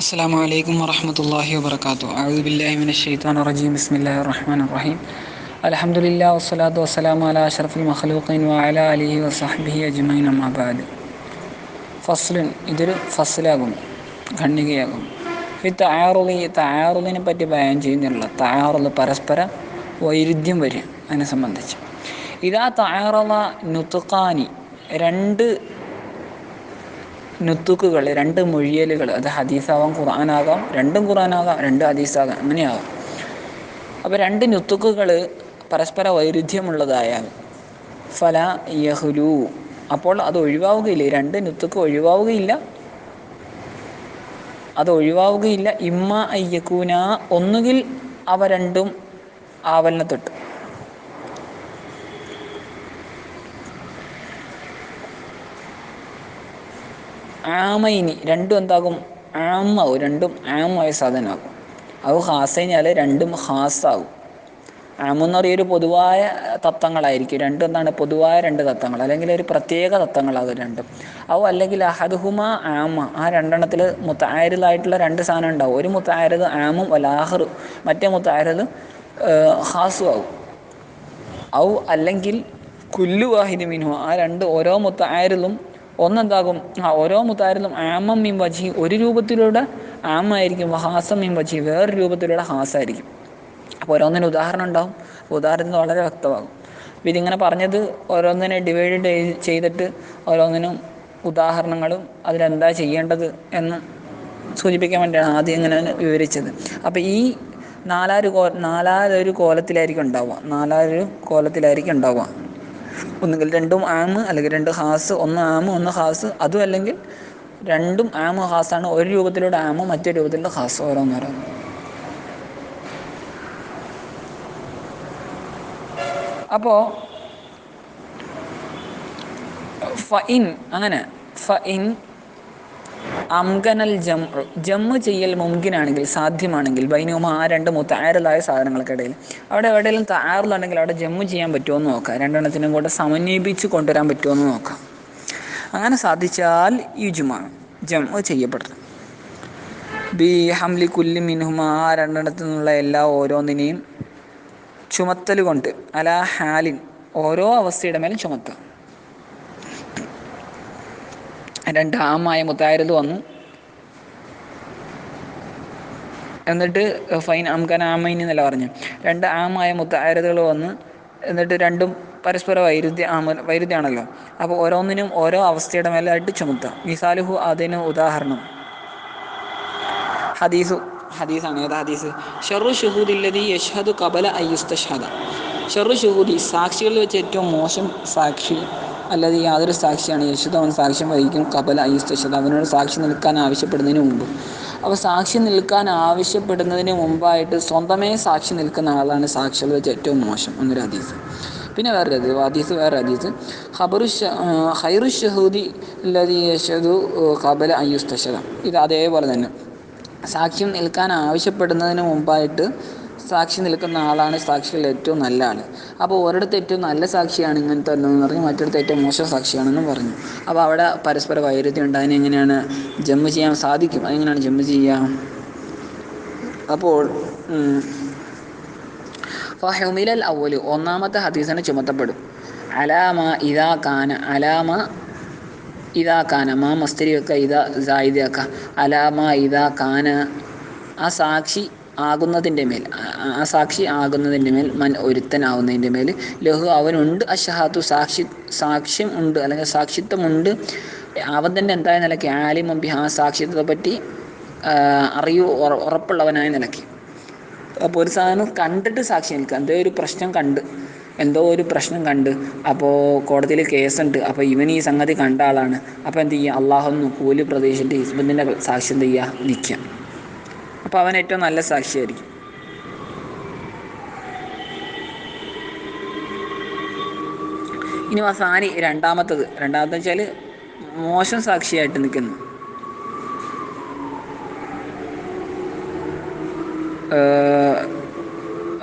അസ്സാം വലൈക്കും വറഹമത്തല്ലാഹി വാബർക്കാത്തു അഴുബില്ലാഹിമിൻ ഷെയ്ത്താൻ റജീം. ബിസ്മില്ലാ റഹ്മാൻ റഹീം. അലഹമുല്ലാ വസ്സലാത്തു വസ്സലാം അല അഷറഫുൽ മഹ്ലൂഖീൻ വാല അലിഹി വസാഹബിഹി അജ്മൈൻ അമ്മാബാദ് ഫസ്ലുൻ ഇതൊരു ഫസ്ലാകും ഖണ്ണികയാകും ഈ തയ്യാറുകൾ ഈ തയ്യാറുകളിനെ പറ്റി ബയാൻ ചെയ്യുന്നില്ല. തയ്യാറുകൾ പരസ്പര വൈരുദ്ധ്യം വരും അതിനെ സംബന്ധിച്ച്. ഇതാ തയ്യാറുള്ള നുത്തുഖാനി രണ്ട് നുത്തുക്കുകൾ രണ്ട് മൊഴിയലുകൾ അത് ഹദീസാവാം ഖുർആനാകാം രണ്ടും ഖുർആനാകാം രണ്ട് ഹദീസാകാം അങ്ങനെയാകാം അപ്പോൾ രണ്ട് നുത്തുക്കുകൾ പരസ്പര വൈരുദ്ധ്യമുള്ളതായാൽ ഫല യഹുലു അപ്പോൾ അത് ഒഴിവാവുകയില്ല. രണ്ട് നുത്തുക്ക് ഒഴിവാവുകയില്ല. അത് ഒഴിവാവുകയില്ല. ഇമ്മ അയ്യക്കൂന ഒന്നുകിൽ അവ രണ്ടും ആവലിനെ തൊട്ട് ആമയിനി. രണ്ടും എന്താകും? ആമാവും. രണ്ടും ആമായ സാധനമാകും. അത് ഹാസയിനാൽ രണ്ടും ഹാസാകും ആമെന്ന് ഒരു പൊതുവായ തത്വങ്ങളായിരിക്കും. രണ്ടും എന്താണ്? പൊതുവായ രണ്ട് തത്വങ്ങൾ. അല്ലെങ്കിൽ ഒരു പ്രത്യേക തത്വങ്ങളാകും രണ്ടും. അവ അല്ലെങ്കിൽ അഹദുഹുമ ആമ. ആ രണ്ടെണ്ണത്തിൽ മുത്തായരിതായിട്ടുള്ള രണ്ട് സാധനം ഉണ്ടാവും. ഒരു മുത്തായരത് ആമും വലാഹറു മറ്റേ മുത്തായരത് ഹാസും ആവും. ഔ അല്ലെങ്കിൽ കുല്ലു വാഹിദ് മിൻഹു. ആ രണ്ട് ഓരോ മുത്തായരിലും ഒന്നെന്താകും? ആ ഓരോ മുത്താരിലും ആമം മീൻ വജി. ഒരു രൂപത്തിലൂടെ ആമായിരിക്കും. ഹാസം മീൻ വജി. വേറൊരു രൂപത്തിലൂടെ ഹാസായിരിക്കും. അപ്പോൾ ഓരോന്നിന് ഉദാഹരണം ഉണ്ടാവും. ഉദാഹരണത്തിന് വളരെ വ്യക്തമാകും. അപ്പോൾ ഇതിങ്ങനെ പറഞ്ഞത് ഓരോന്നിനെ ഡിവൈഡ് ചെയ്തിട്ട് ഓരോന്നിനും ഉദാഹരണങ്ങളും അതിലെന്താ ചെയ്യേണ്ടത് എന്ന് സൂചിപ്പിക്കാൻ വേണ്ടിയാണ് ആദ്യം ഇങ്ങനെ വിവരിച്ചത്. അപ്പോൾ ഈ നാലാറ് കോ നാലാറൊരു കോലത്തിലായിരിക്കും ഉണ്ടാവുക. നാലാറ് കോലത്തിലായിരിക്കും ഉണ്ടാവുക. ഒന്നുകിൽ രണ്ടും ആമ് അല്ലെങ്കിൽ രണ്ട് ഹാസ് ഒന്ന് ആമ് ഒന്ന് ഹാസ്. അതും അല്ലെങ്കിൽ രണ്ടും ആമ് ഹാസാണ്. ഒരു രൂപത്തിലൂടെ ആമ് മറ്റൊരു രൂപത്തിലൂടെ ഹാസ് ഓരോന്നോരോന്ന് അപ്പോൾ ഇൻ അങ്ങനെ. ഫഇൻ അംഗനൽ ജം ജമ്മ് ചെയ്യൽ മുമ്കിനാണെങ്കിൽ സാധ്യമാണെങ്കിൽ ബൈനുമ ആ രണ്ട് മുത്തായറലായ സാധനങ്ങൾക്കിടയിൽ അവിടെ എവിടെയെങ്കിലും തായറിലുണ്ടെങ്കിൽ അവിടെ ജമ്മ് ചെയ്യാൻ പറ്റുമോ എന്ന് നോക്കാം. രണ്ടെണ്ണത്തിനും കൂടെ സമന്വയിപ്പിച്ച് കൊണ്ടുവരാൻ പറ്റുമോ എന്ന് നോക്കാം. അങ്ങനെ സാധിച്ചാൽ യുജുമാണ് ജമ്മ് ചെയ്യപ്പെടുന്നത് ബി ഹംലി കുല്ലി മിനുഹുമ ആ രണ്ടെണ്ണത്തിൽ നിന്നുള്ള എല്ലാ ഓരോന്നിനെയും ചുമത്തൽ കൊണ്ട് അല ഹാലിൻ ഓരോ അവസ്ഥയുടെ മേലും ചുമത്തുക. രണ്ട് ആമായ മുത്തായരത് വന്നു. എന്നിട്ട് ഫൈൻ അംഖാൻ ആമൈൻ എന്നല്ല പറഞ്ഞു. രണ്ട് ആമായ മുത്തായരതുകൾ വന്ന് എന്നിട്ട് രണ്ടും പരസ്പര വൈരുദ്ധ്യ ആമ വൈരുദ്ധ്യമാണല്ലോ അപ്പോൾ ഓരോന്നിനും ഓരോ അവസ്ഥയുടെ മേലായിട്ട് ചുമത്തുക. മിസാലുഹു അതിന് ഉദാഹരണം. ഹദീസു ഹദീസാണ്. ഏതാ ഹദീസ്? ഷെറു ഷുഹൂദില്ലതി യഷ്ഹദു കബല അയ്യുസ്തഷാദ ഷെറു ഷുഹൂദി സാക്ഷികളിൽ വെച്ച് ഏറ്റവും മോശം സാക്ഷി അല്ലാതെ യാതൊരു സാക്ഷിയാണ്. യശുദ അവൻ സാക്ഷ്യം വഹിക്കും. കപല ഈസ്തശത അവനോട് സാക്ഷി നിൽക്കാൻ ആവശ്യപ്പെടുന്നതിന് മുമ്പ്. അപ്പോൾ സാക്ഷി നിൽക്കാൻ ആവശ്യപ്പെടുന്നതിന് മുമ്പായിട്ട് സ്വന്തമേ സാക്ഷി നിൽക്കുന്ന ആളാണ് സാക്ഷികൾ വെച്ച് ഏറ്റവും മോശം. എന്നൊരു ഹദീസ്. പിന്നെ വേറെ ഹദീസ്. ഹദീസ് വേറെ ഹദീസ്. ഹബറു ഹൈറു ഷഹൂദി അല്ലാതെ യശദു കബല അയ്യുസ്തശത ഇത് അതേപോലെ തന്നെ. സാക്ഷ്യം നിൽക്കാൻ ആവശ്യപ്പെടുന്നതിന് മുമ്പായിട്ട് സാക്ഷി നിൽക്കുന്ന ആളാണ് സാക്ഷികളിൽ ഏറ്റവും നല്ല ആൾ അപ്പോൾ ഒരിടത്ത് ഏറ്റവും നല്ല സാക്ഷിയാണ് ഇങ്ങനത്തെ എന്ന് പറഞ്ഞു മറ്റൊരിടത്ത് ഏറ്റവും മോശം സാക്ഷിയാണെന്നും പറഞ്ഞു. അപ്പോൾ അവിടെ പരസ്പര വൈരുദ്ധ്യം ഉണ്ടായതിനെ എങ്ങനെയാണ് ജമ്മ് ചെയ്യാൻ സാധിക്കും? അതെങ്ങനെയാണ് ജമ്മ് ചെയ്യാം? അപ്പോൾ ഫഹുമിലൽ അവൽ ഒന്നാമത്തെ ഹദീസിനെ ചുമത്തപ്പെടും. അലാമ ഇതാ കാന അലാമ ഇതാ കാന മാ മസ്തിരിയൊക്കെ ഇതാ സായിദാക്ക അലാമ ഇതാ കാന. ആ സാക്ഷി ആകുന്നതിന്റെ മേൽ ആ സാക്ഷി ആകുന്നതിന്റെ മേൽ മൻ ഒരുത്തനാവുന്നതിന്റെ മേൽ ലഹു അവനുണ്ട് അഷഹാത്തു സാക്ഷി സാക്ഷ്യം ഉണ്ട് അല്ലെങ്കിൽ സാക്ഷിത്വമുണ്ട്. അവൻ തന്നെ എന്തായ നിലയ്ക്ക് ആലിമമ്പി ആ സാക്ഷിത്വത്തെ പറ്റി അറിയൂ ഉറപ്പുള്ളവനായ നിലയ്ക്ക്. അപ്പോൾ ഒരു സാധനം കണ്ടിട്ട് സാക്ഷി നിൽക്കുക. എന്തോ ഒരു പ്രശ്നം കണ്ട് എന്തോ ഒരു പ്രശ്നം കണ്ട് അപ്പോൾ കോടതിയിൽ കേസുണ്ട് അപ്പോൾ ഇവൻ ഈ സംഗതി കണ്ട ആളാണ്. അപ്പോൾ എന്ത് ചെയ്യുക? അള്ളാഹൊന്ന് കൂലി പ്രതീക്ഷിച്ചിട്ട് ഹിസ്ബന്തിന്റെ സാക്ഷ്യം എന്ത് ചെയ്യുക? നിൽക്കുക. അപ്പോൾ അവൻ ഏറ്റവും നല്ല സാക്ഷിയായിരിക്കും. ഇനി വസാനി രണ്ടാമത്തത്. രണ്ടാമത്തെ വെച്ചാൽ മോശം സാക്ഷിയായിട്ട് നിൽക്കുന്നു.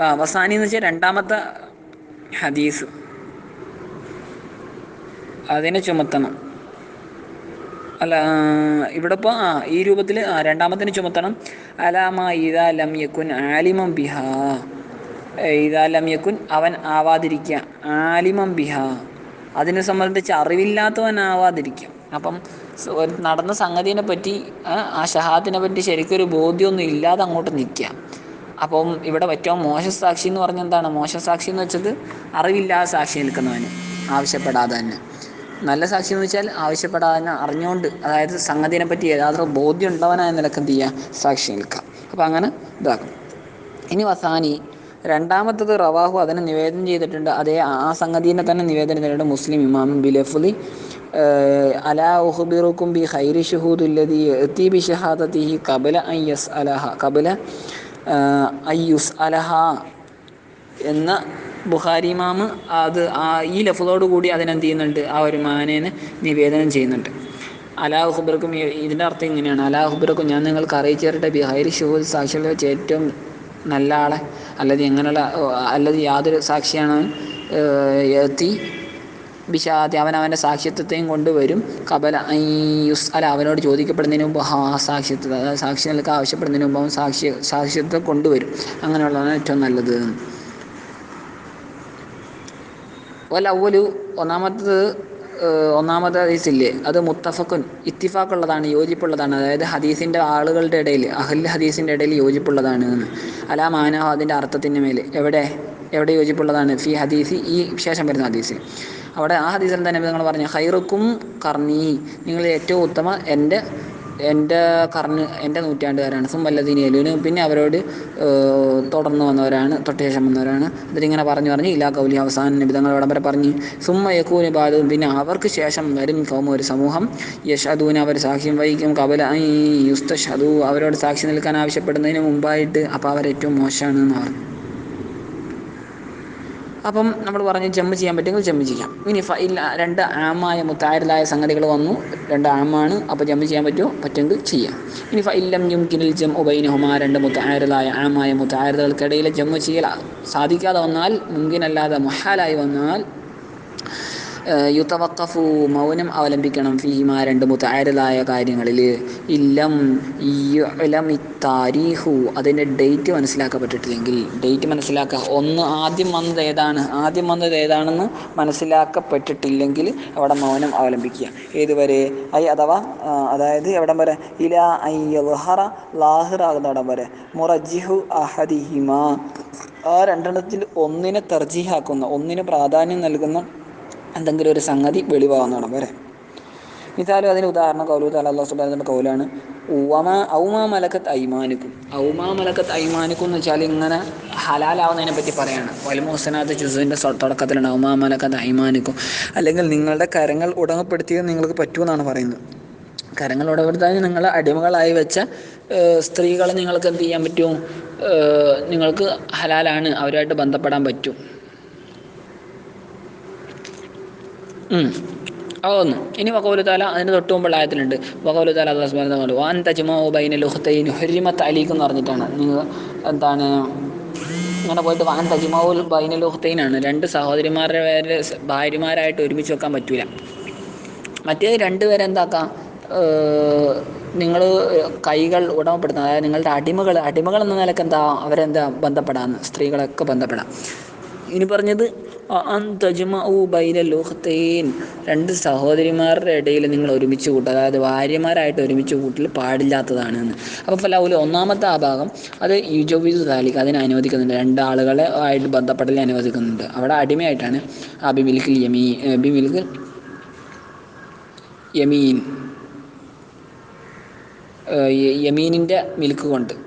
ആ വസാനി എന്ന് വെച്ചാൽ രണ്ടാമത്തെ ഹദീസ്. അതിനെ ചുമത്തണം. അല്ല ഇവിടെ ഇപ്പോൾ ആ ഈ രൂപത്തിൽ രണ്ടാമത്തിന് ചുമത്തണം. അലാമ ഇതാ ലം ആലിമം ബിഹാ. ഇതാ ലം അവൻ ആവാതിരിക്കുക ആലിമം ബിഹാ. അതിനെ സംബന്ധിച്ച് അറിവില്ലാത്തവൻ ആവാതിരിക്കുക അപ്പം ഒരു നടന്ന സംഗതിനെ പറ്റി ആ ഷഹാദിനെ പറ്റി ശരിക്കൊരു ബോധ്യമൊന്നും ഇല്ലാതെ അങ്ങോട്ട് നിൽക്കുക അപ്പം ഇവിടെ ഏറ്റവും മോശ സാക്ഷി എന്ന് പറഞ്ഞെന്താണ് മോശ സാക്ഷി എന്ന് വെച്ചത് അറിവില്ലാതെ സാക്ഷി നിൽക്കുന്നവന് ആവശ്യപ്പെടാതെ തന്നെ. നല്ല സാക്ഷി എന്ന് വെച്ചാൽ ആവശ്യപ്പെടാതെ അറിഞ്ഞുകൊണ്ട് അതായത് സംഗതിയെ പറ്റി യാതൊരു ബോധ്യം ഉണ്ടവനായ നിലയ്ക്ക് എന്ത് ചെയ്യുക സാക്ഷി നിൽക്കാം അപ്പം അങ്ങനെ ഇതാക്കും. ഇനി വസാനി രണ്ടാമത്തത് റവാഹു അതിനെ നിവേദനം ചെയ്തിട്ടുണ്ട്. അതേ ആ സംഗതിനെ തന്നെ നിവേദനം ചെയ്തിട്ടുണ്ട് മുസ്ലിം ഇമാം ബിലഫുലി അലാ ഉഹുബിറുക്കും ബി ഹൈരി ഷുഹൂദുല്ലതി എത്തി ബി ഷഹാദത്തിഹി കബല ഐ ഖബല അലഹ കബല ഐ യുസ് അലഹ എന്ന ബുഖാരി ഇമാമ് അത് ഈ കൂടി അതിനെന്ത് ചെയ്യുന്നുണ്ട്? ആ ഒരു മാനേനെ നിവേദനം ചെയ്യുന്നുണ്ട്. അലാഹുബർക്കും ഇതിന്റെ അർത്ഥം ഇങ്ങനെയാണ്. അലാഹുബർക്കും ഞാൻ നിങ്ങൾക്ക് അറിയിച്ചു തരട്ടെ ബിഹാരി ഷുഹുൽ സാക്ഷികളെ വെച്ച് ഏറ്റവും നല്ല ആളെ അല്ലാതെ എങ്ങനെയുള്ള അല്ലാതെ യാതൊരു സാക്ഷിയാണ് എത്തി ബിഷാദി അവൻ അവന്റെ സാക്ഷ്യത്വത്തെയും കൊണ്ടുവരും. കബല യുസ് അല്ല അവനോട് ചോദിക്കപ്പെടുന്നതിന് മുമ്പ് ആ സാക്ഷ്യത്വം സാക്ഷി നിൽക്കാൻ ആവശ്യപ്പെടുന്നതിന് മുമ്പ് അവൻ സാക്ഷ്യ സാക്ഷ്യത്വം കൊണ്ടുവരും. അങ്ങനെയുള്ളതാണ് ഏറ്റവും നല്ലത്. വല്ല അവലു ഒന്നാമത്തത് ഒന്നാമത്തെ ഹദീസില്ലേ? അത് മുത്തഫക്കുൻ ഇത്തിഫാക്കുള്ളതാണ് യോജിപ്പുള്ളതാണ്. അതായത് ഹദീസിന്റെ ആളുകളുടെ ഇടയിൽ അഹൽ ഹദീസിന്റെ ഇടയിൽ യോജിപ്പുള്ളതാണ് എന്ന്. അലാ മാനഹോ അതിന്റെ അർത്ഥത്തിന്റെ മേൽ എവിടെ? എവിടെ യോജിപ്പുള്ളതാണ്? ഫി ഹദീസി ഈ ശേഷം വരുന്ന ഹദീസ്. അവിടെ ആ ഹദീസിൽ തന്നെ നിങ്ങൾ പറഞ്ഞു? ഹൈറുക്കും കർണി നിങ്ങൾ ഏറ്റവും ഉത്തമ എന്റെ എന്റെ കർണ് എന്റെ നൂറ്റാണ്ടുകാരാണ് സുമ്മല്ലദീൻ എലുവിന് പിന്നെ അവരോട് തുടർന്ന് വന്നവരാണ് തൊട്ടശേഷം വന്നവരാണ്. എന്നിട്ടിങ്ങനെ പറഞ്ഞു പറഞ്ഞ് ഇല്ലാ കൗലി അവസാന നിബിധങ്ങളോടം വരെ പറഞ്ഞ്. സുമ്മ യക്കൂന് ബാധവും പിന്നെ അവർക്ക് ശേഷം വരും കൗമ ഒരു സമൂഹം. യഷദൂന് അവർ സാക്ഷ്യം വഹിക്കും. കബല യുസ്തഷദു അവരോട് സാക്ഷി നിൽക്കാൻ ആവശ്യപ്പെടുന്നതിന് മുമ്പായിട്ട് അപ്പോൾ അവരേറ്റവും മോശമാണ് എന്ന് പറഞ്ഞു. അപ്പം നമ്മൾ പറഞ്ഞു ജമ്മ് ചെയ്യാൻ പറ്റുമെങ്കിൽ ജമ്മ് ചെയ്യാം. ഇനി ഫ ഇല്ല രണ്ട് ആമായ മുത്തായരലായ സംഗതികൾ വന്നു. രണ്ട് ആമാണ്. അപ്പോൾ ജമ്മ് ചെയ്യാൻ പറ്റുമോ? പറ്റുമെങ്കിൽ ചെയ്യാം. ഇനി ഫ ഇല്ലം യുംകിനിൽ ജം ഉബൈനഹുമാ രണ്ട് മുത്തായരലായ ആമായ മുത്തായരതകൾക്കിടയിൽ ജമ്മ് ചെയ്യൽ സാധിക്കാതെ വന്നാൽ മുങ്കിനല്ലാതെ മൊഹാലായി വന്നാൽ യുത്തവക്കഫു മൗനം അവലംബിക്കണം ഫീമാ രണ്ട് മുത്തായരലായ കാര്യങ്ങളിൽ. ഇല്ലം ഇലം താരീഹു അതിന്റെ ഡേറ്റ് മനസ്സിലാക്കപ്പെട്ടിട്ടില്ലെങ്കിൽ. ഡേറ്റ് മനസ്സിലാക്കുക ഒന്ന് ആദ്യം വന്നത് ഏതാണ്? ആദ്യം വന്നത് ഏതാണെന്ന് മനസ്സിലാക്കപ്പെട്ടിട്ടില്ലെങ്കിൽ അവിടെ മൗനം അവലംബിക്കുക. ഏതുവരെ? ഐ അഥവാ അതായത് എവിടം വരെ? ഇല ഐ ലാഹിറ ലാഹിറാകുന്നിടം വരെ. മുറജിഹു അഹദിഹിമ. ആ രണ്ടെണ്ണത്തിൽ ഒന്നിനെ തർജീഹാക്കുന്ന ഒന്നിന് പ്രാധാന്യം നൽകുന്ന എന്തെങ്കിലും ഒരു സംഗതി വെളിവാകുന്നിടം വരെ. മിസാലും അതിന് ഉദാഹരണം കൗലു താല അള്ളാഹു സുബാന കൗലാണ്. ഉവമ ഔമാ മലക്കത്ത് ഐമാനിക്കും. ഔമാ മലക്കത്ത് ഐമാനിക്കും എന്ന് വെച്ചാൽ ഇങ്ങനെ ഹലാലാവുന്നതിനെ പറ്റി പറയാണ്. വൽമോസനാഥ് ജുസുവിന്റെ തുടക്കത്തിലാണ് ഔമാ മലക്കത്ത് ഐമാനിക്കും. അല്ലെങ്കിൽ നിങ്ങളുടെ കരങ്ങൾ ഉടമപ്പെടുത്തിയത് നിങ്ങൾക്ക് പറ്റുമെന്നാണ് പറയുന്നത്. കരങ്ങൾ ഉടമപ്പെടുത്താൻ നിങ്ങൾ അടിമകളായി വെച്ച സ്ത്രീകളെ നിങ്ങൾക്ക് എന്ത് ചെയ്യാൻ പറ്റും? നിങ്ങൾക്ക് ഹലാലാണ് അവരുമായിട്ട് ബന്ധപ്പെടാൻ പറ്റും. അതൊന്ന്. ഇനി വകൗലു താല അതിന് തൊട്ട് മുമ്പുള്ള ആയത്തിലുണ്ട്. വകൗലു താല അള്ളാഹ് തആല വാൻ ബൈന ലുഹത്തൈൻ ഹുരിമത്ത് അലൈക്കും എന്ന് പറഞ്ഞിട്ടാണ്. നിങ്ങൾ എന്താണ് ഇങ്ങനെ പോയിട്ട് വാൻ തജ്മൗൽ ബൈന ലുഹത്തൈനാണ് രണ്ട് സഹോദരിമാരുടെ പേര് ഭാര്യമാരായിട്ട് ഒരുമിച്ച് വെക്കാൻ പറ്റൂല. മറ്റേ രണ്ടുപേരെ എന്താക്കാം? നിങ്ങൾ കൈകൾ ഉടമപ്പെടുത്തണം. അതായത് നിങ്ങളുടെ അടിമകൾ അടിമകൾ എന്ന നിലയ്ക്ക് എന്താ അവരെന്താ? ബന്ധപ്പെടാന്ന്. സ്ത്രീകളൊക്കെ ബന്ധപ്പെടാം. ഇനി പറഞ്ഞത് രണ്ട് സഹോദരിമാരുടെ ഇടയിൽ നിങ്ങൾ ഒരുമിച്ച് കൂട്ടുക. അതായത് ഭാര്യമാരായിട്ട് ഒരുമിച്ച് കൂട്ടൽ പാടില്ലാത്തതാണ് എന്ന്. അപ്പോൾ ഫലാവുല ഒന്നാമത്തെ ആ ഭാഗം അത് യുജോബിസ് താലിക്ക് അതിനെ അനുവദിക്കുന്നുണ്ട്. രണ്ടാളുകളെ ആയിട്ട് ബന്ധപ്പെടൽ അനുവദിക്കുന്നുണ്ട്. അവിടെ അടിമയായിട്ടാണ് അബിമിൽക്കിൽ യമീ അബിമിൽക്കിൽ യമീൻ യമീനിന്റെ മിൽക്ക് കൊണ്ട്.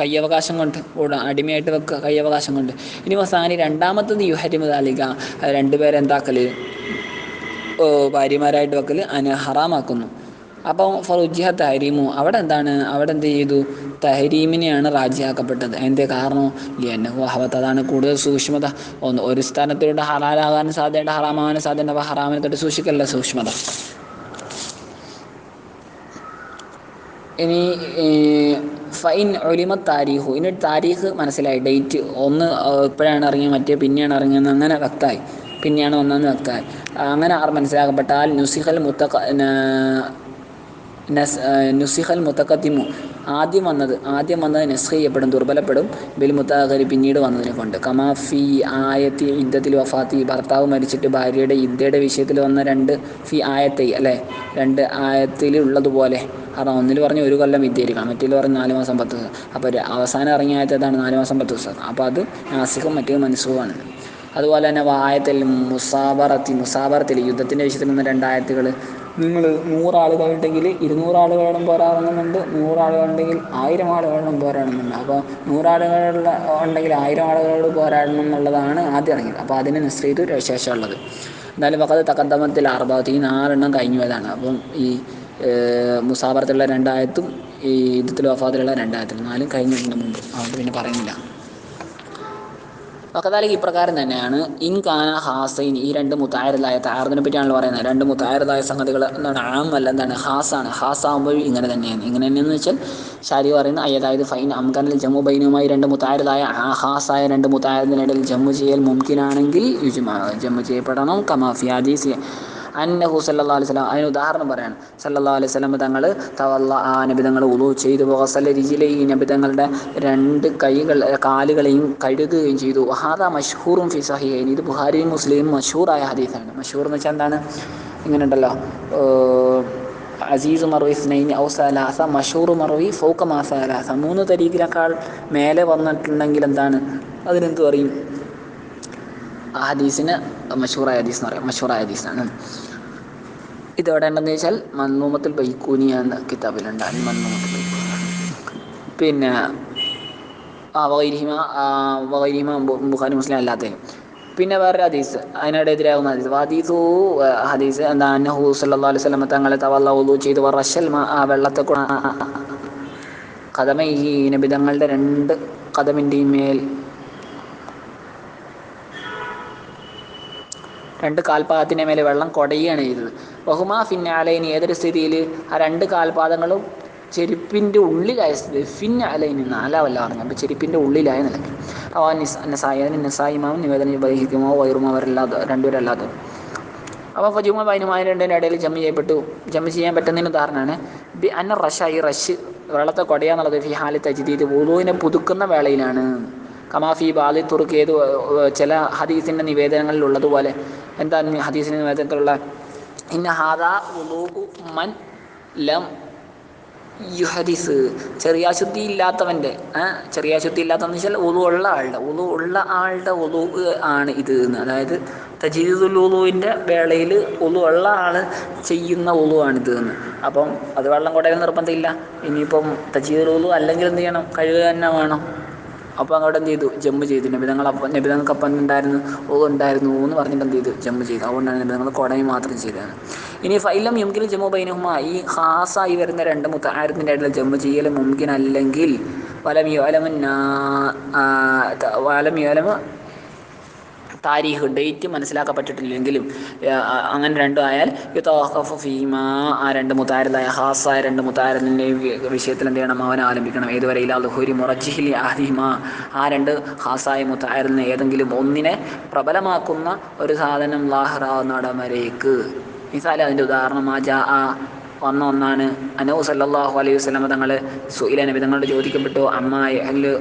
കയ്യവകാശം കൊണ്ട് അടിമയായിട്ട് വെക്കുക കയ്യവകാശം കൊണ്ട് ഇനി മസാനി രണ്ടാമത്തത് യുഹരിമ താലിക രണ്ടുപേരെ എന്താക്കൽ ഭാര്യമാരായിട്ട് വെക്കൽ അതിനെ ഹറാമാക്കുന്നു. അപ്പോൾ ഫറുജിഹ തഹരീമു അവിടെ എന്താണ് അവിടെ എന്ത് ചെയ്തു? തഹരീമിനെയാണ് രാജ്യമാക്കപ്പെട്ടത് അതിന്റെ കാരണം? എന്നെ ഹവത്ത് അതാണ് കൂടുതൽ സൂക്ഷ്മത. ഒന്ന് ഒരു സ്ഥാനത്തിലൂടെ ഹറാലാകാൻ സാധ്യത ഹറാമാകാൻ സാധ്യത ഹറാമിനെ തൊട്ട് സൂക്ഷിക്കല്ല സൂക്ഷ്മത? ഇനി ഫൈൻ ഒലിമ താരീഖു ഇനി താരീഖ് മനസ്സിലായി. ഡേറ്റ് ഒന്ന് ഇപ്പോഴാണ് ഇറങ്ങിയത് മറ്റേ പിന്നെയാണ് ഇറങ്ങിയത് അങ്ങനെ വ്യക്തമായി. പിന്നെയാണ് വന്നതെന്ന് വ്യക്തമായി. അങ്ങനെ ആർ മനസ്സിലാക്കപ്പെട്ടാൽ നുസിഹൽ മുത്തഖ നസ് നുസിഹൽ മുത്തഖത്തിമു ആദ്യം വന്നത് ആദ്യം വന്നത് നെസ്ഹ ചെയ്യപ്പെടും ദുർബലപ്പെടും ബിൽ മുത്താഖരി പിന്നീട് വന്നതിനെ കൊണ്ട്. കമാഫി ആയത്തി ഇദ്ദത്തിൽ വഫാത്തി ഭർത്താവ് മരിച്ചിട്ട് ഭാര്യയുടെ ഇദ്ദയുടെ വിഷയത്തിൽ വന്ന രണ്ട് ഫി ആയത്തൈ അല്ലേ? രണ്ട് ആയത്തിൽ ഉള്ളതുപോലെ. കാരണം ഒന്നിൽ പറഞ്ഞ് ഒരു കൊല്ലം വിദ്യയിരിക്കണം മറ്റേൽ പറഞ്ഞ് നാല് മാസം പത്ത് ദിവസം. അപ്പോൾ അവസാനം ഇറങ്ങിയ ആയത്ത് അതാണ് നാല് മാസം പത്ത് ദിവസം. അപ്പോൾ അത് നാസിഖും മറ്റേ മനസ്സുഖമാണ്. അതുപോലെ തന്നെ ആയത്തിൽ മുസാബറത്തി മുസാബറത്തിൽ യുദ്ധത്തിന്റെ വിഷയത്തിൽ നിന്ന് രണ്ടായത്തുകൾ നിങ്ങൾ നൂറാളുകളുണ്ടെങ്കിൽ ഇരുന്നൂറാളുകളും പോരാറുന്നുണ്ട് നൂറാളുകളുണ്ടെങ്കിൽ ആയിരം ആളുകളും പോരാടുന്നുണ്ട്. അപ്പോൾ നൂറാളുകൾ ഉണ്ടെങ്കിൽ ആയിരം ആളുകളോട് പോരാടണം എന്നുള്ളതാണ് ആദ്യം ഇറങ്ങിയത് അപ്പോൾ അതിന് നിശ്ചയിത് ശേഷമുള്ളത് എന്നാലും പക്കത്ത് തക്കന്തമത്തിൽ അറുപത്തി നാലെണ്ണം കഴിഞ്ഞു പോയതാണ് അപ്പം ഈ മുസാബറത്തിലുള്ള രണ്ടായത്തും ഈ യുദ്ധത്തിൽ വഫാത്തിലുള്ള രണ്ടായത്തും നാലും കഴിഞ്ഞിട്ടുണ്ട് മുമ്പ്. അതുകൊണ്ട് പിന്നെ പറയുന്നില്ല. വക്കതാലിക്ക് ഇപ്രകാരം തന്നെയാണ് ഇൻ കാന ഹാസൈൻ ഈ രണ്ട് മുത്തായരതായ താരതിനെ പറ്റിയാണല്ലോ പറയുന്നത്. രണ്ട് മുത്തായരതായ സംഗതികൾ എന്താണ് ആം അല്ല എന്താണ് ഹാസാണ്. ഹാസ് ആകുമ്പോൾ ഇങ്ങനെ തന്നെയാണ്. ഇങ്ങനെ തന്നെയെന്ന് വെച്ചാൽ ഷാരി പറയുന്ന അതായത് ഫൈൻ അംഖാനിൽ ജമ്മു ബൈനുമായി രണ്ട് മുത്തായരതായ ഹാസായ രണ്ട് മുത്തായരത്തിനിടയിൽ ജമ്മു ചെയ്യൽ മുംകിനാണെങ്കിൽ ജമ്മു ചെയ്യപ്പെടണം കമാഫി ഹദീസ് അന്നഹു സല്ലാ അലൈഹി സ്വലാം അതിന് ഉദാഹരണം പറയാണ്. സല്ലാ അലൈഹി സ്വലം തങ്ങൾ തവല്ല ആ നബിതങ്ങൾ ഉളു ചെയ്തു. വസല രിജിലെ ഈ നബിതങ്ങളുടെ രണ്ട് കൈകൾ കാലുകളെയും കഴുകുകയും ചെയ്തു. ഹാദ മഷൂറും ഫി സഹിഹൈൻ. ഇത് ബുഹാരിയും മുസ്ലിം മഷൂറായ ഹദീസാണ്. മഷൂർ എന്ന് വെച്ചാൽ എന്താണ്? ഇങ്ങനെ ഉണ്ടല്ലോ. അസീസ് മറുവി സ്നൈൻ ഔ സലാസ മഷൂർ മറുവി ഫൗക്ക മാ സലാസ. മൂന്ന് തരീക്കിനേക്കാൾ മേലെ വന്നിട്ടുണ്ടെങ്കിൽ എന്താണ്? അതിനെന്ത് പറയും? ആ ഹദീസിന് മഷൂറായ ഹദീസ് എന്ന് പറയാം. മഷൂറായ ഹദീസാണ് എവിടെ ഉണ്ടെന്ന് വെച്ചാൽ മന്മൂമത്തിൽ ബൈക്കൂനി എന്ന കിതാബിലുണ്ട്. അൽ മന്നൂമത്തിൽ ബൈക്കൂനി പിന്നെ ആ വൈരിഹിമ വൈരിഹിമ ബുഖാരി മുസ്ലിം അല്ലാത്തതിനും. പിന്നെ വേറൊരു ഹദീസ് അതിനിടെതിരാകുന്ന ഹദീസ് ഹദീസു ഹദീസ് എന്താ അന്നഹു സല്ലാ അലൈഹി സ്വലമ തങ്ങളെ തവല്ല ഉദു ചെയ്ത് വറശൽ ആ വെള്ളത്തെ കഥമ ഈ നബിതങ്ങളുടെ രണ്ട് കഥമിന്റെയും മേൽ രണ്ട് കാൽപാദത്തിന്റെ മേലെ വെള്ളം കുടയുകയാണ് ചെയ്തത്. ബഹുമാ ഫിന്നാലൈനി ഏതൊരു സ്ഥിതിയിൽ ആ രണ്ട് കാൽപാദങ്ങളും ചെരുപ്പിന്റെ ഉള്ളിലായ സ്ഥിതി ഫിൻ അലൈനി നാലാവല്ല പറഞ്ഞു അപ്പോൾ ചെരുപ്പിന്റെ ഉള്ളിലായ നിലയ്ക്ക്. അപ്പോൾ നിസ് നസായി അതിന് നിവേദന വഹിക്കുമോ വൈറുമോ അവരല്ലാതെ രണ്ടുപേരല്ലാതെ. അപ്പോൾ ഫജുമ ബൈനുമായ രണ്ടിന്റെ ഇടയിൽ ജമ്മ ചെയ്യപ്പെട്ടു. ജമ്മ ചെയ്യാൻ പറ്റുന്നതിന് ഉദാഹരണമാണ് ബി അന്ന റഷ ഈ റഷ് വെള്ളത്തെ കൊടയാന്നുള്ളത് ഫിഹാലി തജ്ദീദ് വുളുവിനെ പുതുക്കുന്ന വേളയിലാണ്. കമാഫി ബാലി തുർക്ക് ഏത് ചില ഹദീസിന്റെ നിവേദനങ്ങളിൽ ഉള്ളതുപോലെ. എന്താണ് ഹദീസിന്റെ നിവേദനത്തിലുള്ള? ഇന്ന ഹാദാ ഉലൂഹു മൻ ലം യുഹദിസ്. ചെറിയ ശുദ്ധി ഇല്ലാത്തവന്റെ ചെറിയ ശുദ്ധി ഇല്ലാത്തതെന്ന് വെച്ചാൽ ഉളു ഉള്ള ആളുടെ ഉളു ഉള്ള ആളുടെ ഉളു ആണ് ഇത് എന്ന്. അതായത് തജീദുൽ ഉളുവിന്റെ വേളയിൽ ഉളു ഉള്ള ആൾ ചെയ്യുന്ന ഉളു ആണിത് എന്ന്. അപ്പം അത് വെള്ളം കുടയിൽ നിർബന്ധമില്ല. ഇനിയിപ്പം തജീദുൽ അല്ലെങ്കിൽ എന്ത് ചെയ്യണം? കഴുകുക തന്നെ വേണം. അപ്പോൾ അങ്ങോട്ട് എന്ത് ചെയ്തു? ജമ്പ് ചെയ്തു. നബിതങ്ങൾ അപ്പം നബിതങ്ങൾക്ക് അപ്പം ഉണ്ടായിരുന്നു ഓ ഉണ്ടായിരുന്നു എന്ന് പറഞ്ഞിട്ട് എന്ത് ചെയ്തു? ജമ്പ് ചെയ്തു. അതുകൊണ്ടാണ് നബിതങ്ങൾ കുടയും മാത്രം ചെയ്തത്. ഇനി ഫൈലം യുംകിൽ ജമ്മു ബൈനഹുമ. ഈ ഹാസായി വരുന്ന രണ്ട് മുത്തായിരത്തിന്റെ ഇടയിൽ ജമ്പ് ചെയ്യൽ മുംകിൻ അല്ലെങ്കിൽ വലം യോലമ വലം യോലമ താരീഖ് ഡേറ്റ് മനസ്സിലാക്കപ്പെട്ടിട്ടില്ലെങ്കിലും അങ്ങനെ രണ്ടും ആയാൽ യുത്തോഹഫ് ഫീമ ആ രണ്ട് മുത്താരതായ ഹാസായ രണ്ട് മുത്താരതിന്റെ വിഷയത്തിൽ എന്ത് ചെയ്യണം? അവൻ ആലംബിക്കണം ഏതുവരെ? ഇലാഹുരി മുറജിഹിലി ആഹിമ ആ രണ്ട് ഹാസായ മുത്താരതിന് ഏതെങ്കിലും ഒന്നിനെ പ്രബലമാക്കുന്ന ഒരു സാധനം ലാഹ്റ നടമരേക്ക്. മിസാല അതിന്റെ ഉദാഹരണം ആ ജാ ആ വന്ന ഒന്നാണ്. അനൗ സല്ലാഹു അലൈഹി വസ്ലമ തങ്ങൾ സുയില നബി തങ്ങളോട് ചോദിക്കപ്പെട്ടു അമ്മായി അല്ല്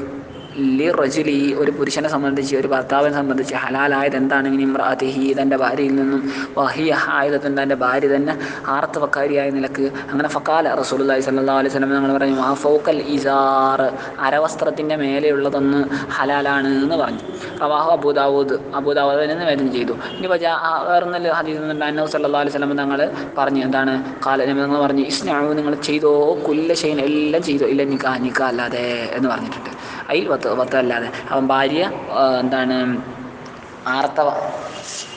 ലി റജുലി ഒരു പുരുഷനെ സംബന്ധിച്ച് ഒരു ഭർത്താവിനെ സംബന്ധിച്ച് ഹലാലായത് എന്താണ് ഇമ്രാതിഹി തന്റെ ഭാര്യയിൽ നിന്നും വഹിയ ആയുധത്തിന് തന്റെ ഭാര്യ തന്നെ ആർത്തവക്കാരിയായ നിലയ്ക്ക് അങ്ങനെ ഫക്കാല റസൂലി സല്ലാ അലൈഹി സ്വലം ഞങ്ങൾ പറഞ്ഞു ആ ഫൗക്കൽ ഇസാർ അരവസ്ത്രത്തിന്റെ മേലെയുള്ളതൊന്ന് ഹലാലാണ് എന്ന് പറഞ്ഞു. റവാഹു അബൂദാവൂദ് അബൂദാവൂദ് വേദന ചെയ്തു. ഇനി വേറെ വേറൊന്നല്ല ഹദീസ് അന്നോ സല്ലാ അലൈഹി സ്വലം തങ്ങൾ പറഞ്ഞു എന്താണ്? കാല നിങ്ങൾ പറഞ്ഞു ഇസ്നാവ് നിങ്ങൾ ചെയ്തോ കുല്ല ഷെയ്ൻ എല്ലാം ചെയ്തോ ഇല്ല നിക്കാ നിക്കാ അല്ലാതെ എന്ന് പറഞ്ഞിട്ടുണ്ട്. അതിൽ പത്ത് പത്ത് അവൻ ഭാര്യ എന്താണ് ആർത്തവ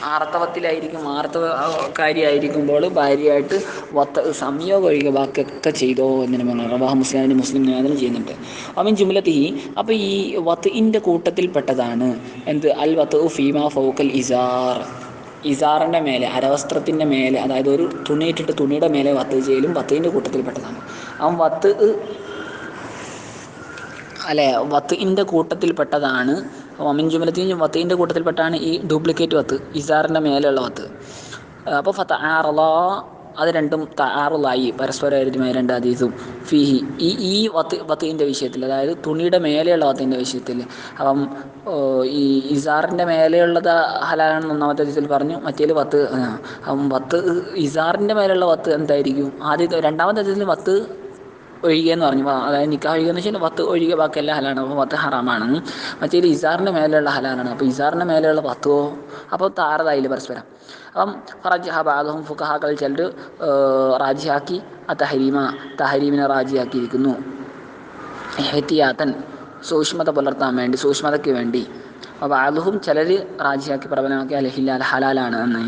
ആർത്തവത്തിലായിരിക്കും ആർത്തവകാരിയായിരിക്കുമ്പോൾ ഭാര്യയായിട്ട് വത്ത സംയോഗം ഒഴികെ ബാക്കിയൊക്കെ ചെയ്തോ എന്നിന് പറഞ്ഞു. റവാഹ മുസ്ലിം മുസ്ലിം നിവേദനം ചെയ്യുന്നുണ്ട്. അവൻ ജുമലത്തി അപ്പോൾ ഈ വത്തിന്റെ കൂട്ടത്തിൽപ്പെട്ടതാണ്. എന്ത്? അൽ വത്ത് ഫീമ ഫൗക്കൽ ഇസാർ. ഇസാറിന്റെ മേലെ അരവസ്ത്രത്തിന്റെ മേലെ അതായത് ഒരു തുണിയിട്ടിട്ട് തുണിയുടെ മേലെ വത്ത് ചെയ്യലും വത്തിന്റെ കൂട്ടത്തിൽപ്പെട്ടതാണ്. അവൻ വത്ത് അല്ലെ വത്തിന്റെ കൂട്ടത്തിൽപ്പെട്ടതാണ് ഒമിൻ ജുമലത്തി വത്തിന്റെ കൂട്ടത്തിൽപ്പെട്ടാണ് ഈ ഡ്യൂപ്ലിക്കേറ്റ് വത്ത് ഇസാറിന്റെ മേലെയുള്ള വത്ത്. അപ്പോൾ ഫത്ത ആറലോ അത് രണ്ടും താറുള്ളായി പരസ്പരവിരുദ്ധമായ രണ്ട് അതീസും ഫിഹി ഈ ഈ വത്ത് വത്തിന്റെ വിഷയത്തിൽ അതായത് തുണിയുടെ മേലെയുള്ള വത്തിന്റെ വിഷയത്തിൽ. അപ്പം ഈ ഇസാറിന്റെ മേലെയുള്ളത് ഹലാലാണെന്ന് ഒന്നാമത്തെ അതീസിൽ പറഞ്ഞു മറ്റേതിൽ വത്ത് അപ്പം വത്ത് ഇസാറിന്റെ മേലെയുള്ള വത്ത് എന്തായിരിക്കും? ആദ്യത്തെ രണ്ടാമത്തെ അതീസിൽ വത്ത് ഒഴികെ എന്ന് പറഞ്ഞു അതായത് നിക്കാഹ് ഒഴികെ എന്ന് വെച്ചാൽ പത്ത് ഒഴികെ ബാക്കി എല്ലാ ഹലാണ് അപ്പോൾ പത്ത് ഹറാമാണ്. മറ്റേ ഇസാറിന്റെ മേലെയുള്ള ഹലാലാണ്. അപ്പോൾ ഇസാറിന്റെ മേലെയുള്ള പത്തോ അപ്പോൾ താറതായില്ല പരസ്പരം? അപ്പം റജഹ ഭാഗവും ഫുഖഹാക്കൾ ചിലർ റാജിയാക്കി ആ തഹരീമ തഹരീമിനെ റാജിയാക്കിയിരിക്കുന്നു. എഹത്തിയാത്തൻ സൂക്ഷ്മത പുലർത്താൻ വേണ്ടി സൂക്ഷ്മതയ്ക്ക് വേണ്ടി. ബാദുഹും ചിലർ റാജിയാക്കി പ്രബലമാക്കി അലഹില്ല ഹലാലാണ് എന്ന്.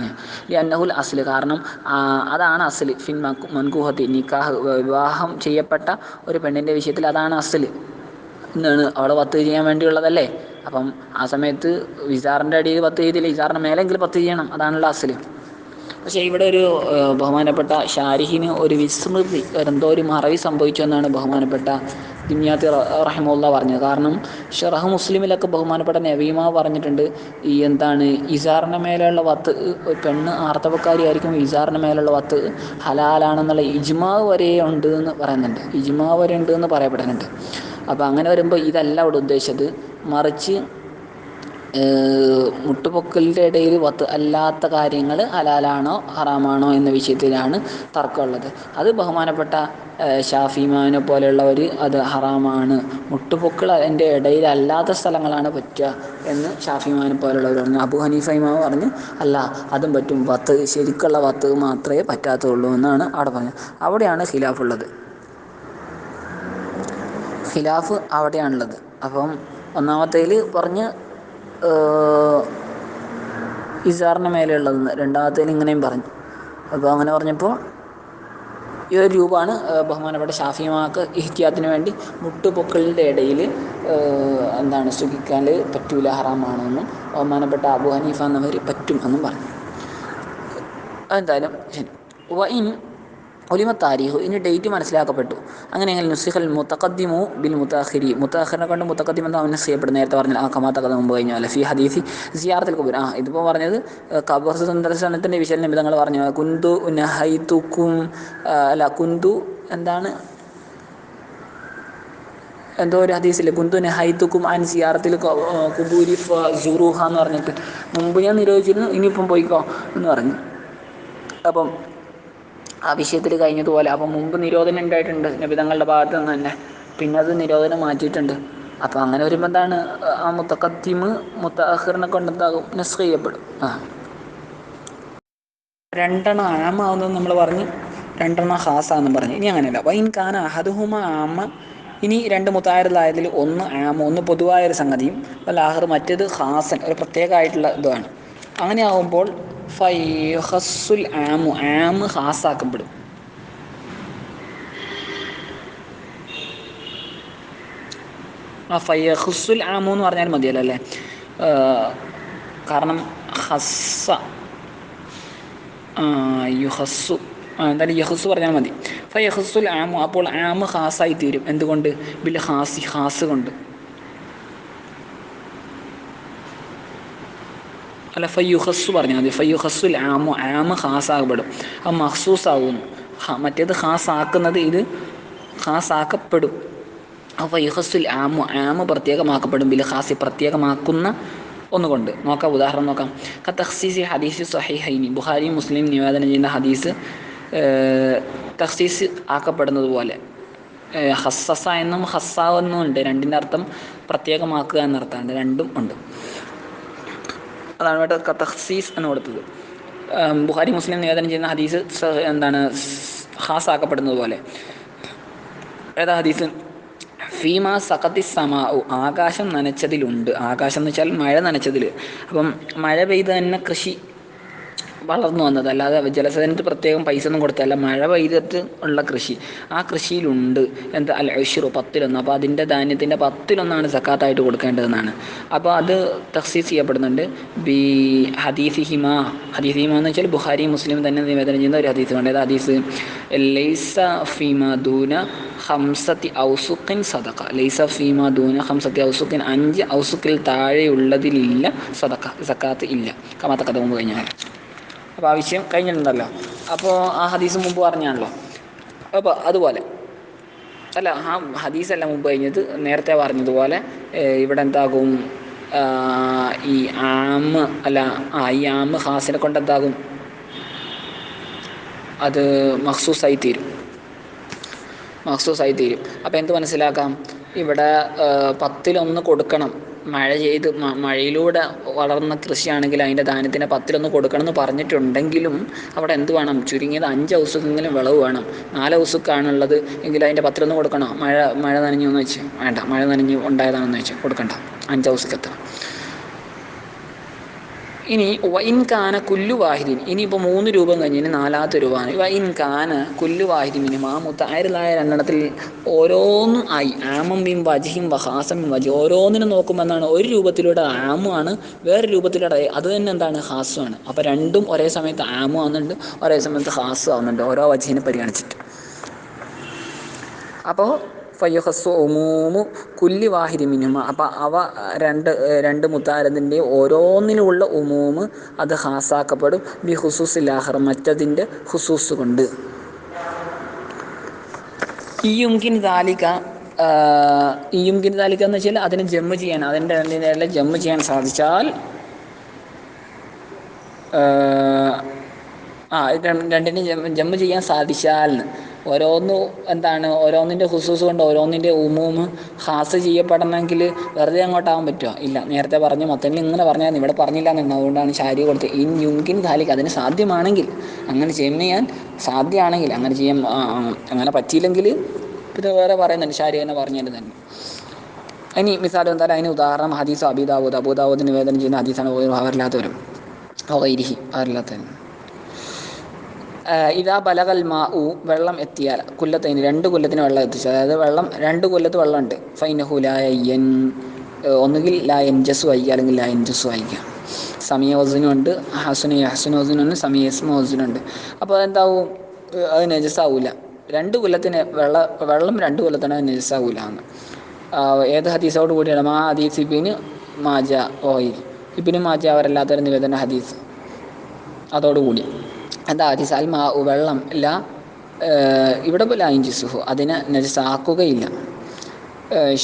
അന്നഹുൽ അസ്ല്. കാരണം അതാണ് അസ്ല്. ഫിൻ മൻകൂഹത്തി നിക്കാഹ് വിവാഹം ചെയ്യപ്പെട്ട ഒരു പെണ്ണിന്റെ വിഷയത്തിൽ അതാണ് അസ്ല്. എന്നാണ് അവളെ പത്ത് ചെയ്യാൻ വേണ്ടിയുള്ളതല്ലേ? അപ്പം ആ സമയത്ത് വിസാറിന്റെ അടിയിൽ പത്ത് ചെയ്തില്ല. വിസാറിന്റെ മേലെങ്കിലും പത്ത് ചെയ്യണം. അതാണല്ലോ അസ്ല്. പക്ഷേ ഇവിടെ ഒരു ബഹുമാനപ്പെട്ട ഷാരിഹിന് ഒരു വിസ്മൃതി എന്തോ ഒരു മറവി സംഭവിച്ചു എന്നാണ് ബഹുമാനപ്പെട്ട ദിമ്യാത്തി റഹിമുള്ള പറഞ്ഞത് കാരണം ഷെറഹ് മുസ്ലിമിലൊക്കെ ബഹുമാനപ്പെട്ട നവീമ പറഞ്ഞിട്ടുണ്ട് ഈ എന്താണ് ഇസാറിന്റെ മേലെയുള്ള വത്ത് പെണ്ണ് ആർത്തവക്കാരി ആർത്തവക്കാരിയായിരിക്കും ഇസാറിന്റെ മേലെയുള്ള വത്ത് ഹലാലാണെന്നുള്ള ഇജ്മാവ് വരെ ഉണ്ട് എന്ന് പറയുന്നുണ്ട്. ഇജ്മാവ് വരെ ഉണ്ട് എന്ന് പറയപ്പെടുന്നുണ്ട്. അപ്പോൾ അങ്ങനെ വരുമ്പോൾ ഇതല്ല അവിടെ ഉദ്ദേശിച്ചത്. മറിച്ച് മുട്ടുപൊക്കലിന്റെ ഇടയിൽ വത്ത് അല്ലാത്ത കാര്യങ്ങൾ ഹലാലാണോ ഹറാമാണോ എന്ന വിഷയത്തിലാണ് തർക്കമുള്ളത്. അത് ബഹുമാനപ്പെട്ട ഷാഫിമാനെ പോലെയുള്ളവർ അത് ഹറാമാണ്. മുട്ടുപൊക്കൾ അതിന്റെ ഇടയിൽ അല്ലാത്ത സ്ഥലങ്ങളാണ് പറ്റുക എന്ന് ഷാഫിമാനെ പോലെയുള്ളവർ പറഞ്ഞു. അബു ഹനീഫ ഇമാവ് പറഞ്ഞു അല്ല അതും പറ്റും. വത്ത് ശരിക്കുള്ള വത്ത് മാത്രമേ പറ്റാത്തുള്ളൂ എന്നാണ് അവിടെ പറഞ്ഞത്. അവിടെയാണ് ഖിലാഫുള്ളത് ഖിലാഫ് അവിടെയാണുള്ളത്. അപ്പം ഒന്നാമത്തേൽ പറഞ്ഞ് ഇസാറിന് മേലെയുള്ളതെന്ന് രണ്ടാമത്തേൽ ഇങ്ങനെയും പറഞ്ഞു. അപ്പോൾ അങ്ങനെ പറഞ്ഞപ്പോൾ ഈ ഒരു രൂപമാണ് ബഹുമാനപ്പെട്ട ഷാഫിമാക്ക് ഇഹ്തിയാത്തിന് വേണ്ടി മുട്ടുപൊക്കളിന്റെ ഇടയിൽ എന്താണ് സുഖിക്കാൻ പറ്റൂല ഹറാമാണെന്നും ബഹുമാനപ്പെട്ട അബു ഹനീഫ എന്നവർ പറ്റും എന്നും പറഞ്ഞു. എന്തായാലും ശരി. വൈൻ ഒലിമ താരീഖ് ഇനി ഡേറ്റ് മനസ്സിലാക്കപ്പെട്ടു. അങ്ങനെയെങ്കിൽ നുസിഹൽ മുത്തഖദ്ദിമു ബിൽ മുത്താഖിരി. മുത്താഖിറിനെ കൊണ്ട് മുത്തഖദ്ദിം എന്ന് അവനെ ചെയ്യപ്പെടും നേരത്തെ പറഞ്ഞാൽ ആ കമാത്തക്കഥ മുമ്പ് കഴിഞ്ഞ അല്ലേ ഫി ഹദീസി സിയാറത്തിൽ കുബുർ. ആ ഇതിപ്പോൾ പറഞ്ഞത് കബർ സന്ദർശനത്തിന്റെ വിഷയം നിമിതങ്ങൾ പറഞ്ഞു. കുന്തു നഹൈത്തുക്കും അല്ല കുന്തു എന്താണ്? എന്തോ ഒരു ഹദീസില്ലേ? കുന്തു നഹൈത്തുക്കും അൻ സിയാറത്തിൽ കുബൂരി ജുറൂഹ എന്ന് പറഞ്ഞിട്ട്. മുമ്പ് ഞാൻ നിരോധിച്ചിരുന്നു ഇനിയിപ്പം പോയിക്കോ എന്ന് പറഞ്ഞു. അപ്പം ആ വിഷയത്തിൽ കഴിഞ്ഞതുപോലെ. അപ്പം മുമ്പ് നിരോധനം ഉണ്ടായിട്ടുണ്ട് നബിതങ്ങളുടെ ഭാഗത്ത് നിന്ന് തന്നെ. പിന്നെ അത് നിരോധനം മാറ്റിയിട്ടുണ്ട്. അപ്പോൾ അങ്ങനെ വരുമ്പോൾ എന്താണ്? ആ മുത്തക്കത്തിമ് മുത്തഹറിനെ കൊണ്ട് എന്താകും നസ്ഖ് ചെയ്യപ്പെടും? ആ. രണ്ടെണ്ണം ആമാവുന്നത് നമ്മൾ പറഞ്ഞ്. രണ്ടെണ്ണം ഹാസാന്നും പറഞ്ഞു. ഇനി അങ്ങനെയല്ല. വൈൻ കാന അഹദുഹുമ ആമ. ഇനി രണ്ട് മുത്തായറിലായതിൽ ഒന്ന് ആമ ഒന്ന് പൊതുവായൊരു സംഗതിയും. അല്ല ലാഹർ മറ്റേത് ഹാസൻ ഒരു പ്രത്യേകമായിട്ടുള്ള അങ്ങനെ ആകുമ്പോൾ ഫൈഹസുൽ ആമു. ആമ് ഹാസാക്കപ്പെടും. ആ ഫൈഹസുൽ ആമു എന്ന് പറഞ്ഞാൽ മതിയല്ലോ അല്ലേ? കാരണം ഹസ്സ യുഹസ്സു എന്തായാലും യഹസ് പറഞ്ഞാൽ മതി. ഫയഹസുൽ ആമു അപ്പോൾ ആമ് ഹാസായി തീരും. എന്തുകൊണ്ട്? ബിൽ ഹാസി ഹാസ് കൊണ്ട്. അല്ല ഫയ്യുഹസ്സു പറഞ്ഞാൽ മതി. ഫയ്യുഹസ്സുൽ ആമു ഖാസ് ഹാസാകപ്പെടും അത് മഹ്സൂസ് ആകുന്നു മറ്റേത് ഹാസാക്കുന്നത് ഇത് ഹാസാക്കപ്പെടും ഫയ്യുഹസ്സുൽ ആമു ആമ പ്രത്യേകമാക്കപ്പെടും. ബിൽ ഹാസി പ്രത്യേകമാക്കുന്ന ഒന്നുകൊണ്ട്. നോക്കാം ഉദാഹരണം നോക്കാം. ക തഹ്സീസി ഹദീസ് സഹിഹൈനി. ബുഹാരി മുസ്ലിം നിവേദനം ചെയ്യുന്ന ഹദീസ് തഹ്സീസ് ആക്കപ്പെടുന്നത് പോലെ. ഹസ്സസ എന്നും ഹസ്സ എന്നും ഉണ്ട്. രണ്ടിന്റെ അർത്ഥം പ്രത്യേകമാക്കുക എന്നർത്ഥമുണ്ട് രണ്ടും ഉണ്ട്. അതാണ് ഇവിടെ തഹ്സീസ് എന്ന് കൊടുത്തത്. ബുഹാരി മുസ്ലിം നിവേദനം ചെയ്യുന്ന ഹദീസ് എന്താണ് ഹാസ് ആക്കപ്പെടുന്നത് പോലെ. ഏതാ ഹദീസ്? ഫീമ സഖത്തി സമാഉ. ആകാശം നനച്ചതിലുണ്ട്. ആകാശം എന്ന് വെച്ചാൽ മഴ നനച്ചതിൽ അപ്പം മഴ പെയ്ത് തന്നെ കൃഷി വളർന്നു വന്നത് അല്ലാതെ ജലസേചനത്തിന് പ്രത്യേകം പൈസ ഒന്നും കൊടുത്തല്ല മഴ പെയ്തിട്ട് ഉള്ള കൃഷി. ആ കൃഷിയിലുണ്ട്. എന്താ അല്ല ഐഷുറു പത്തിലൊന്ന്. അപ്പോൾ അതിന്റെ ധാന്യത്തിന്റെ പത്തിലൊന്നാണ് സക്കാത്തായിട്ട് കൊടുക്കേണ്ടതെന്നാണ്. അപ്പോൾ അത് തഫ്സീസ് ചെയ്യപ്പെടുന്നുണ്ട്. ബി ഹദീസ് ഹിമ. ഹദീസ് ഹിമ എന്ന് വെച്ചാൽ ബുഹാരി മുസ്ലിം തന്നെ നിവേദനം ചെയ്യുന്ന ഒരു ഹദീസ് ഉണ്ട് ഹദീസ്? ലൈസ ഫീമ ദൂന ഹംസത്തി ഔസുഖിൻ സദക്ക ലൈസ ഫീമ ദൂന ഹംസത്തി ഔസുഖിൻ. അഞ്ച് ഔസുഖിൽ താഴെയുള്ളതിലില്ല സദക്ക സക്കാത്ത് ഇല്ല. കമാത്ത കഥ മുമ്പ് കഴിഞ്ഞാൽ. അപ്പോൾ ആ വിഷയം കഴിഞ്ഞിട്ടുണ്ടല്ലോ. അപ്പോൾ ആ ഹദീസ് മുമ്പ് പറഞ്ഞാണല്ലോ. അപ്പോൾ അതുപോലെ. അല്ല ആ ഹദീസല്ല മുമ്പ് കഴിഞ്ഞത്. നേരത്തെ പറഞ്ഞതുപോലെ ഇവിടെ എന്താകും? ഈ ആമ് അല്ല ആ ഈ ആമ് ഹാസിനെ കൊണ്ട് എന്താകും? അത് മഖ്സൂസായി തീരും മഖ്സൂസായി തീരും അപ്പോൾ എന്ത് മനസ്സിലാക്കാം? ഇവിടെ പത്തിലൊന്ന് കൊടുക്കണം. മഴ ചെയ്ത് മഴയിലൂടെ വളർന്ന കൃഷിയാണെങ്കിൽ അതിന്റെ ധാന്യത്തിന് പത്തിലൊന്ന് കൊടുക്കണം എന്ന് പറഞ്ഞിട്ടുണ്ടെങ്കിലും അവിടെ എന്ത് വേണം? ചുരുങ്ങിയത് അഞ്ച് ഔസുക്കെങ്കിലും വിളവ് വേണം. നാല് ഔസുക്കാണുള്ളത് എങ്കിൽ അതിന്റെ പത്തിലൊന്ന് കൊടുക്കണം? മഴ മഴ നനഞ്ഞു എന്ന് വെച്ച്. വേണ്ട മഴ നനഞ്ഞ് ഉണ്ടായതാണെന്ന് വെച്ച് കൊടുക്കണ്ട. അഞ്ച് ഔസുക്കെത്തണം ഇനി വൈൻ കാന കുല്ലു വാഹിദിൻ. ഇനിയിപ്പോൾ മൂന്ന് രൂപം കഴിഞ്ഞ് ഇനി നാലാമത്തെ രൂപമാണ്. വൈൻ കാന കുല്ലു വാഹിദിൻ ഇനി ആ ആയിരത്തിലായ രണ്ടെണ്ണത്തിൽ ഓരോന്നും ആയി. ആമം ബിം വജിഹിം വഹാസം ബിം വജി ഓരോന്നിനും നോക്കുമ്പോൾ എന്താണ്? ഒരു രൂപത്തിലൂടെ ആമുമാണ് വേറെ രൂപത്തിലൂടെ അത് തന്നെ എന്താണ്? ഹാസുമാണ് അപ്പോൾ രണ്ടും ഒരേ സമയത്ത് ആമു ആവുന്നുണ്ട് ഒരേ സമയത്ത് ഹാസും ആവുന്നുണ്ട്. ഓരോ വജിഹിനെ പരിഗണിച്ചിട്ട്. അപ്പോൾ ഫയ്യഹസ്സു ഒമൂമു കുല്ലി വാഹിദി മിനിമ അപ്പോൾ അവ രണ്ട് രണ്ട് മുത്താരതിന്റെ ഓരോന്നിനുമുള്ള ഉമൂമ് അത് ഹാസാക്കപ്പെടും. ബി ഹുസൂസിലാഹർ മറ്റതിന്റെ ഹുസൂസ് കൊണ്ട്. ഈ യുംകിൻ താലിക ഈ യുംകിൻ താലിക എന്ന് വെച്ചാൽ അതിനെ ജമ്മ് ചെയ്യാൻ അതിന്റെ രണ്ടിനെല്ലാം ജമ്മ് ചെയ്യാൻ സാധിച്ചാൽ ആ രണ്ടിനും ജമ്മ് ചെയ്യാൻ സാധിച്ചാൽ ഓരോന്ന് എന്താണ് ഓരോന്നിന്റെ ഹുസൂസ് കൊണ്ട് ഓരോന്നിന്റെ ഉമൂമ് ഹാസ് ചെയ്യപ്പെടണമെങ്കിൽ വെറുതെ അങ്ങോട്ടാവാൻ പറ്റുമോ ഇല്ല. നേരത്തെ പറഞ്ഞു മൊത്തത്തിൽ ഇങ്ങനെ പറഞ്ഞാൽ ഇവിടെ പറഞ്ഞില്ല എന്നാണ് അതുകൊണ്ടാണ് ശാരി കൊടുത്ത് ഇൻ യുങ്കിൻ ഖാലിക്ക് അതിന് സാധ്യമാണെങ്കിൽ അങ്ങനെ ചെയ്യുന്ന ഞാൻ സാധ്യമാണെങ്കിൽ അങ്ങനെ ചെയ്യാൻ അങ്ങനെ പറ്റിയില്ലെങ്കിൽ പിന്നെ വേറെ പറയുന്നുണ്ട്. ശാരി തന്നെ പറഞ്ഞു തന്നെ. ഇനി മിസാൽ എന്തായാലും അതിന് ഉദാഹരണം ഹദീസ് അബിദാവൂദ് അബൂദാവൂദ് നിവേദനം ചെയ്യുന്ന ഹദീസാണ് അവരില്ലാത്തവരും. ഓ ഇരിഹി അവരില്ലാത്തവരും. ഇതാ ബലകൽ മാ ഉ വെള്ളം എത്തിയാൽ. കൊല്ലത്തിന് രണ്ട് കൊല്ലത്തിന് വെള്ളം എത്തിച്ചു. അതായത് വെള്ളം രണ്ട് കൊല്ലത്ത് വെള്ളമുണ്ട്. ഫൈനഹു ലായൻ ഒന്നുകിൽ ലായൻ ജസ് വായിക്കുക അല്ലെങ്കിൽ ലായൻ ജസ് വായിക്കുക സമയ വസനുണ്ട് ഹസുന ഹസുന വസനുണ്ട് സമയ ഹസ്മ വസനുണ്ട് അപ്പോൾ എന്താവും അത് നജസ്സാവൂല രണ്ട് കൊല്ലത്തിന് വെള്ള വെള്ളം രണ്ട് കൊല്ലത്തിന് അത് നജസ്സാവൂല എന്ന്. ഏത് ഹദീസോട് കൂടിയാണ്? മാ ഹദീസ് ഇബിന് മാജ ഓയിൽ ഇബിന് മാജ അവരല്ലാത്തൊരു നിവേദന ഹദീസ്. അതോടുകൂടി. എന്താ ഹദീസ് അൽ വെള്ളം ഇല്ല ഇവിടെ പോലെ അയിഞ്ചിസുഹു അതിനെ നജസാക്കുകയില്ല.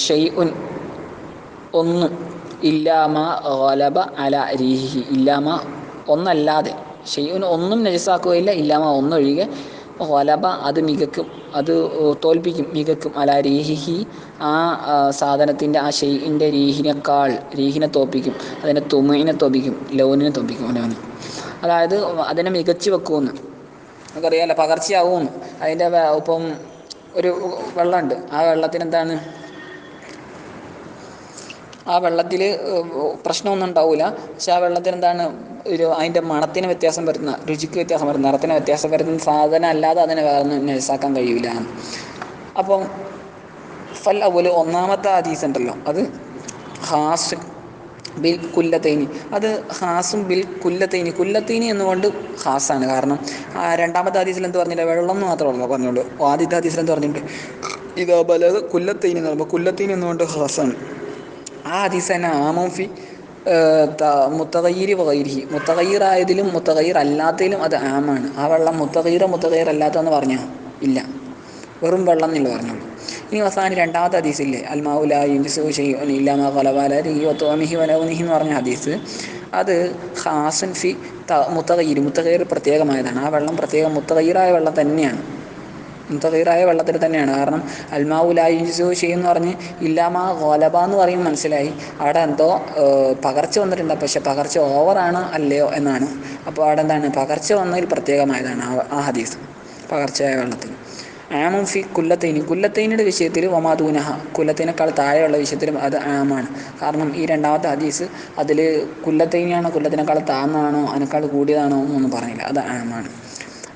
ഷെയ് ഉൻ ഒന്നും. ഇല്ലാമ ഗലബ അല രീഹി ഇല്ലാമ ഒന്നല്ലാതെ. ഷെയ്യുൻ ഒന്നും നജസാക്കുകയില്ല. ഇല്ലാമ ഒന്നൊഴികെ ഗലബ അത് മികക്കും അത് തോൽപ്പിക്കും മികക്കും. അല രീഹിഹി ആ സാധനത്തിന്റെ ആ ഷെയ്യിന്റെ രീഹിനേക്കാൾ രീഹിനെ തോപ്പിക്കും അതിനെ തുമയിനെ തോപ്പിക്കും ലോനിനെ തോപ്പിക്കും ലോന് അതായത് അതിനെ മികച്ചു വെക്കുമെന്ന്. നമുക്കറിയാമല്ലോ പകർച്ചയാവുമെന്ന്. അതിന്റെ ഇപ്പം ഒരു വെള്ളമുണ്ട്. ആ വെള്ളത്തിന് എന്താണ് ആ വെള്ളത്തിൽ പ്രശ്നമൊന്നും ഉണ്ടാവില്ല പക്ഷെ ആ വെള്ളത്തിന് എന്താണ് ഒരു അതിന്റെ മണത്തിന് വ്യത്യാസം വരുന്ന രുചിക്ക് വ്യത്യാസം വരുന്ന നിറത്തിന് വ്യത്യാസം വരുന്ന സാധനം അല്ലാതെ അതിനെ വേറെ നഴ്സാക്കാൻ കഴിയില്ല അപ്പം ഫൽ അതുപോലെ ഒന്നാമത്തെ ഹദീസ് ഉണ്ടല്ലോ. അത് ഹാസ് ബിൽ കുല്ലത്തൈനി അത് ഹാസും ബിൽ കുല്ലത്തൈനി കുല്ലത്തൈനി എന്നുകൊണ്ട് ഹാസാണ് കാരണം രണ്ടാമത്തെ ഹദീസിൽ എന്ത് പറഞ്ഞില്ല? വെള്ളം എന്ന് മാത്രമല്ല പറഞ്ഞുള്ളൂ. ആദ്യത്തെ ഹദീസിൽ എന്ത് പറഞ്ഞിട്ടുണ്ട്? ഇതാ ബലത് കുല്ലത്തൈനി എന്ന് പറയുമ്പോൾ കുല്ലത്തൈനി എന്നുകൊണ്ട് ഹാസാണ്. ആ ഹദീസ് തന്നെ ആമോഫി മുത്തകയ്യരി വകൈരിഹി മുത്തകയ്യറായതിലും മുത്തകയ്യീർ അല്ലാത്തതിലും അത് ആമാണ്. ആ വെള്ളം മുത്തകയ്യീറോ മുത്തകയ്യർ അല്ലാത്തതെന്ന് പറഞ്ഞാൽ ഇല്ല. വെറും വെള്ളം എന്നുള്ള പറഞ്ഞോളൂ ഇനി അവസാനം രണ്ടാമത്തെ ഹദീസില്ലേ? അൽമാവുല യുൻസു ഷെയ്ൻ ഇല്ലാമ വലൗനിഹി എന്ന് പറഞ്ഞ ഹദീസ്. അത് ഹാസൻ ഫി ത മുത്തകയിർ മുത്തകയിർ പ്രത്യേകമായതാണ്. ആ വെള്ളം പ്രത്യേകം മുത്തകയിറായ വെള്ളം തന്നെയാണ്. മുത്തകീറായ വെള്ളത്തിൽ തന്നെയാണ്. കാരണം അൽമാവുലായിസു എന്ന് പറഞ്ഞ് ഇല്ലാമ ഗോലബ എന്ന് പറയും മനസ്സിലായി. അവിടെ എന്തോ പകർച്ച വന്നിട്ടുണ്ട്. പക്ഷെ പകർച്ച ഓവറാണ് അല്ലയോ എന്നാണ്. അപ്പോൾ അവിടെ എന്താണ്? പകർച്ച വന്നതിൽ പ്രത്യേകമായതാണ് ആ ഹദീസ്. പകർച്ചയായ വെള്ളത്തിൽ. ആമും ഫി കുല്ലത്തൈനി. കുല്ലത്തൈനിയുടെ വിഷയത്തിൽ ഒമാദൂനഹ കുല്ലത്തൈനേക്കാൾ താഴെയുള്ള വിഷയത്തിലും അത് ആമാണ്. കാരണം ഈ രണ്ടാമത്തെ ഹദീസ് അതിൽ കുല്ലത്തൈനിയാണോ കുല്ലത്തിനേക്കാൾ താഴ്ന്നതാണോ അതിനേക്കാൾ കൂടിയതാണോ എന്നൊന്നും പറഞ്ഞില്ല. അത് ആമാണ്.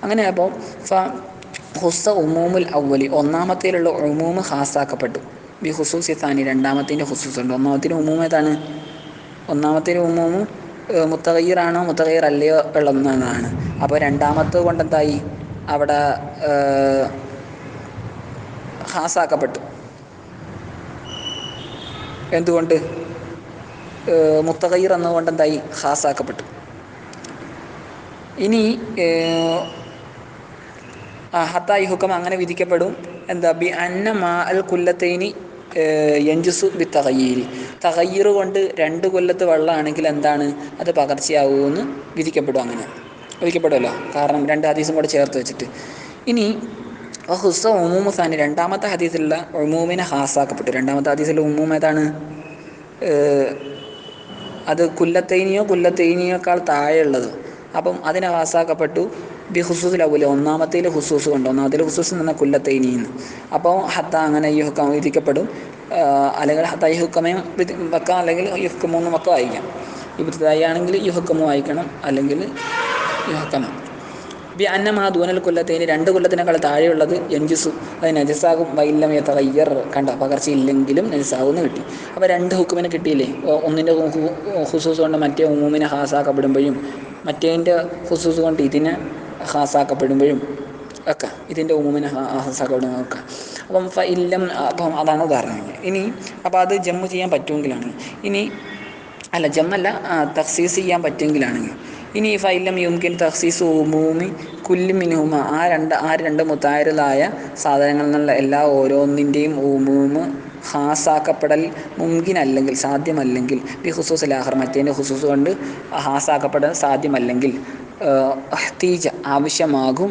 അങ്ങനെ അപ്പോൾ ഫ ഹുസ്സ ഉമൂമുൽ അവലി ഒന്നാമത്തേലുള്ള ഉമൂമ് ഹാസാക്കപ്പെട്ടു ബി ഹുസൂസി താനി രണ്ടാമത്തിന്റെ ഹുസൂസ് ഉണ്ട് ഒന്നാമത്തിന് ഉമൂമ് ഏതാണ്? ഒന്നാമത്തിന് ഉമൂമ് മുത്തകയ്യറാണോ മുത്തകയ്യർ അല്ലയോ ഉള്ളതാണ് അപ്പോൾ രണ്ടാമത്തെ കൊണ്ടെന്തായി? അവിടെ ഹാസാക്കപ്പെട്ടു. എന്തുകൊണ്ട്? മുത്തകൈർ എന്നുകൊണ്ട് എന്തായി? ഹാസാക്കപ്പെട്ടു. ഇനി ഹത്തായി ഹുക്കം അങ്ങനെ വിധിക്കപ്പെടും. എന്താ? ബി അന്ന മാ അൽ കുല്ലത്തേനി യഞ്ചുസു ബി തകയ്യീരി തകയ്യീർ കൊണ്ട് രണ്ട് കൊല്ലത്ത് വെള്ളമാണെങ്കിൽ എന്താണ്? അത് പകർച്ചയാവുമെന്ന് വിധിക്കപ്പെടും അങ്ങനെ. വിധിക്കപ്പെടുമല്ലോ. കാരണം രണ്ട് ഹദീസും കൂടെ ചേർത്ത് വെച്ചിട്ട്. ഇനി ഹുസ സാനി രണ്ടാമത്തെ ഹദീസിലുള്ള ഉമൂമിനെ ഹാസാക്കപ്പെട്ടു. രണ്ടാമത്തെ ഹദീസിലെ ഉമൂമ ഏതാണ്? അത് കുല്ലത്തൈനിയോ കുല്ലത്തൈനിയേക്കാൾ താഴെയുള്ളത്. അപ്പം അതിനെ ഹാസാക്കപ്പെട്ടു. ബി ഹുസൂസിൽ അവൂല ഒന്നാമത്തേൽ ഹുസൂസ് കൊണ്ട്. ഒന്നാമത്തേൽ ഹുസൂസ് പറഞ്ഞാൽ കുല്ലത്തൈനിന്ന്. അപ്പോൾ ഹത്ത അങ്ങനെ ഈ ഹുക്കം വിധിക്കപ്പെടും അല്ലെങ്കിൽ ഹത്ത ഈ ഹുക്കമയും വെക്കാം. അല്ലെങ്കിൽ ഈ ഹുക്കമൊന്നും ഒക്കെ വായിക്കാം. ഇബ്തായി ആണെങ്കിൽ ഈ ഹുക്കമോ വായിക്കണം. അല്ലെങ്കിൽ ഈ ഹുക്കമോ ബി അന്നമാ ദൂനൽ കൊല്ലത്തേന് രണ്ട് കൊല്ലത്തിനേക്കാൾ താഴെയുള്ളത് എൻജുസു. അത് നജസാകും. വൈല്ലം തയ്യർ കണ്ട പകർച്ചയില്ലെങ്കിലും നജസാകുമെന്ന് കിട്ടി. അപ്പോൾ രണ്ട് ഹുക്കുമിനെ കിട്ടിയില്ലേ? ഒന്നിന്റെ ഹുസൂസ് കൊണ്ട് മറ്റേ ഉമ്മൂമിനെ ഹാസാക്കപ്പെടുമ്പോഴും മറ്റേതിന്റെ ഹുസൂസ് കൊണ്ട് ഇതിനെ ഹാസാക്കപ്പെടുമ്പോഴും ഒക്കെ ഇതിന്റെ ഉമ്മുമിനെ ഹാസാക്കപ്പെടുന്ന ഒക്കെ. അപ്പം ഇല്ലം അപ്പം അതാണ് ഉദാഹരണം ഇനി അപ്പോൾ അത് ജമ്മു ചെയ്യാൻ പറ്റുമെങ്കിലാണ് ഇനി അല്ല ജമ്മല്ല തക്സീസ് ചെയ്യാൻ പറ്റുമെങ്കിലാണെങ്കിൽ ഇനി ഈ ഫൈലം യുംകിൻ തഹ്സീസ് ഉമൂമി കുല്ലുമിനുമ ആ രണ്ട് ആ രണ്ട് മുത്തായരലായ സാധനങ്ങളിൽ നിന്നുള്ള എല്ലാ ഓരോന്നിന്റെയും ഉമൂമ് ഹാസാക്കപ്പെടൽ മുങ്കിനല്ലെങ്കിൽ സാധ്യമല്ലെങ്കിൽ ബി ഹുസൂസ് ലാഹർ മറ്റേന്റെ ഹുസൂസ് കൊണ്ട് ഹാസാക്കപ്പെടൽ സാധ്യമല്ലെങ്കിൽ തീജ ആവശ്യമാകും.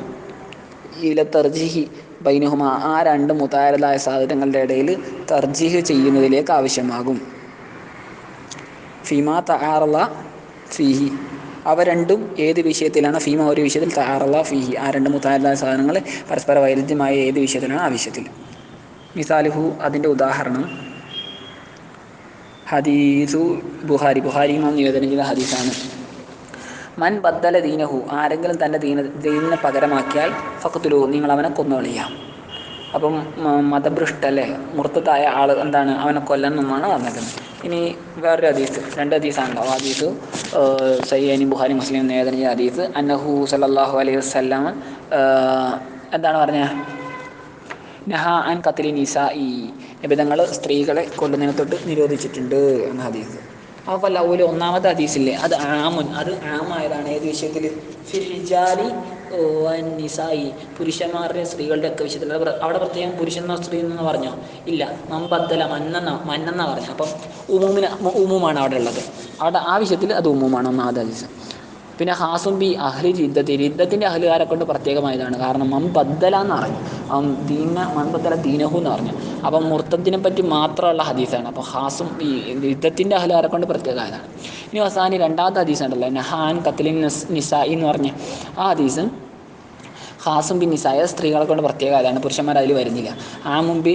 ഇല തർജിഹി ബൈനുഹുമ ആ രണ്ട് മുത്തായരതായ സാധനങ്ങളുടെ ഇടയിൽ തർജിഹ് ചെയ്യുന്നതിലേക്ക് ആവശ്യമാകും. ഫിമ തആറല ഫീഹി. അവ രണ്ടും ഏത് വിഷയത്തിലാണ്? ഫീമ ഒരു വിഷയത്തിൽ തആറല ഫീഹി ആ രണ്ട് മുത്തായരതായ സാധനങ്ങൾ പരസ്പര വൈരുദ്ധ്യമായ ഏത് വിഷയത്തിലാണ് ആ വിഷയത്തിൽ? മിസാലുഹു അതിന്റെ ഉദാഹരണം. ഹദീസു ബുഹാരി ബുഹാരി ഇമാം നിവേദനം ചെയ്ത ഹദീസാണ്. മൻ ബദ്ദല ദീനഹു ആരെങ്കിലും തന്റെ ദീന ദീനിനെ പകരമാക്കിയാൽ ഫക്കത്തുലു നിങ്ങൾ അവനെ കൊന്നുകളിയാം അപ്പം മതഭൃഷ്ടല്ലേ മുർത്തത്തായ ആൾ എന്താണ്? അവനെ കൊല്ലണം എന്നാണ് പറഞ്ഞത് ഇനി വേറൊരു ഹദീസ് രണ്ട് ഹദീസാണല്ലോ ആ ഹദീസ് സയ്യാനി ബുഹാരി മുസ്ലിം നിവേദനം ചെയ്ത ഹദീസ് അന്നഹു സല്ലല്ലാഹു അലൈഹി വസല്ലം എന്താണ് പറഞ്ഞത് നഹ അൻ കത്തിലി നിസ ഈ നിബിധങ്ങൾ സ്ത്രീകളെ കൊല്ലുന്നതിനെ തൊട്ട് നിരോധിച്ചിട്ടുണ്ട് എന്ന ഹദീസ്. അപ്പോൾ ലൗൽ ഒന്നാമത്തെ ഹദീസില്ലേ? അത് ആമുൻ അത് ആമായതാണ്. ഏത് വിഷയത്തിൽ ഫിർജാലി നിസായി പുരുഷന്മാരുടെ സ്ത്രീകളുടെ ഒക്കെ വിഷയത്തിൽ അവിടെ പ്രത്യേകം പുരുഷന്മാർ സ്ത്രീ എന്ന് പറഞ്ഞോ? ഇല്ല. മമ്പത്തല മന്നെന്ന മന്നെന്ന പറഞ്ഞു. അപ്പം ഉമൂമിന് ഉമൂമാണ് അവിടെ ഉള്ളത്. അവിടെ ആ വിഷയത്തിൽ അത് ഉമൂമാണ് ഒന്നാമത്തെ ഹദീസ് പിന്നെ ഹാസും ബി അഹ്ലി ജിദ്ദത്തി. ജിദ്ദത്തിന്റെ അഹ്ലുകാരെ കൊണ്ട് പ്രത്യേകമായതാണ്. കാരണം മം ബദ്ദല എന്ന് പറഞ്ഞു ദീന മൻ ബദ്ദല ദീനഹു എന്ന് പറഞ്ഞു അപ്പം മുർത്തത്തിനെ പറ്റി മാത്രമുള്ള ഹദീസാണ്. അപ്പോൾ ഹാസും ബി ജിദ്ദത്തിന്റെ അഹ്ലുകാരെ കൊണ്ട് പ്രത്യേകമായതാണ്. ഇനി അവസാനം രണ്ടാമത്തെ ഹദീസ് ഉണ്ടല്ലോ നഹാൻ കത്ലിൻ നിസായി എന്ന് പറഞ്ഞ്. ആ ഹദീസ് ഹാസും ബി നിസായ സ്ത്രീകളെ കൊണ്ട് പ്രത്യേക അതാണ് പുരുഷന്മാർ അതിൽ വരുന്നില്ല. ആ ബി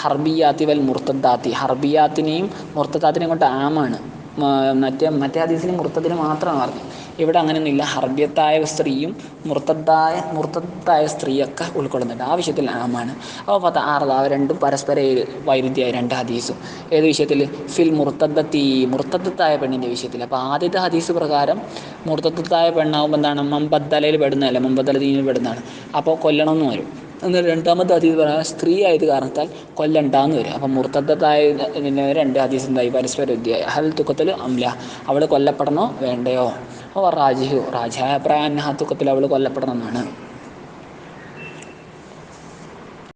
ഹർബിയാത്തി വൽ മുർത്തദാത്തി ഹർബിയാത്തിനെയും മുർത്തദാത്തിനെയും കൊണ്ട് ആമാണ്. മറ്റേ മറ്റേ ഹദീസിനെ മുർത്തത്തിന് മാത്രമാണ് പറഞ്ഞത്. ഇവിടെ അങ്ങനെയൊന്നുമില്ല ഹർബ്യത്തായ സ്ത്രീയും മുർത്തത്തായ മുർത്തത്തായ സ്ത്രീയൊക്കെ ഉൾക്കൊള്ളുന്നുണ്ട്. ആ വിഷയത്തിൽ ആമാണ്. അപ്പോൾ പത്ത് ആറത് അവ രണ്ടും പരസ്പര വൈരുദ്ധ്യമായ രണ്ട് ഹദീസും. ഏത് വിഷയത്തിൽ? ഫിൽ മുർത്തദ്ദത്തി മുർത്തദ്ദത്തായ പെണ്ണിന്റെ വിഷയത്തിൽ. അപ്പോൾ ആദ്യത്തെ ഹദീസ് പ്രകാരം മുർത്തദ്ദത്തായ പെണ്ണാവുമ്പോൾ എന്താണ്? മമ്പദ്ദലയിൽ പെടുന്നതല്ല? മമ്പദ്ദല ദീനിൽ പെടുന്നതാണ്. അപ്പോൾ കൊല്ലണമെന്ന് വരും. എന്നാൽ രണ്ടാമത്തെ ഹദീസ് പറയാൻ സ്ത്രീ ആയത് കാരണത്താൽ കൊല്ലണ്ടാന്ന് വരും. അപ്പം മുർത്തത്തായ രണ്ട് ഹദീസ് എന്തായി പരസ്പര വിദ്യ ഹൽ തുക്കത്തിൽ അംല. അവൾ കൊല്ലപ്പെടണോ? വേണ്ടയോ? അപ്പോൾ റാജിഹു റാജായ പ്രായ തുക്കത്തിൽ അവൾ കൊല്ലപ്പെടണം എന്നാണ്.